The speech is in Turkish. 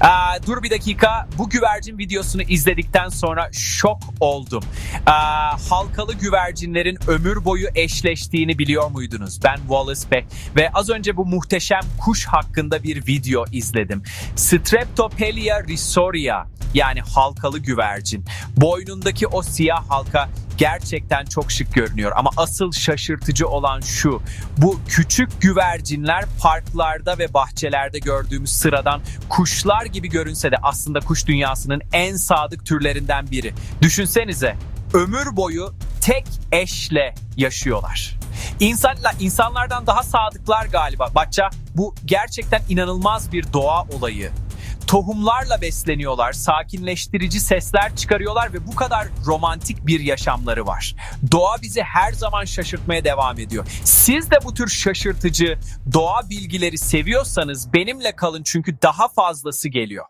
Aa, dur bir dakika. Bu güvercin videosunu izledikten sonra şok oldum. Aa, halkalı güvercinlerin ömür boyu eşleştiğini biliyor muydunuz? Ben Wallace Beck ve az önce bu muhteşem kuş hakkında bir video izledim. Streptopelia risoria yani halkalı güvercin. Boynundaki o siyah halka gerçekten çok şık görünüyor ama asıl şaşırtıcı olan şu. Bu küçük güvercinler parklarda ve bahçelerde gördüğümüz sıradan kuşlar gibi görünse de aslında kuş dünyasının en sadık türlerinden biri. Düşünsenize ömür boyu tek eşle yaşıyorlar. İnsanla, insanlardan daha sadıklar galiba. Batça bu gerçekten inanılmaz bir doğa olayı. Tohumlarla besleniyorlar, sakinleştirici sesler çıkarıyorlar ve bu kadar romantik bir yaşamları var. Doğa bizi her zaman şaşırtmaya devam ediyor. Siz de bu tür şaşırtıcı doğa bilgileri seviyorsanız benimle kalın çünkü daha fazlası geliyor.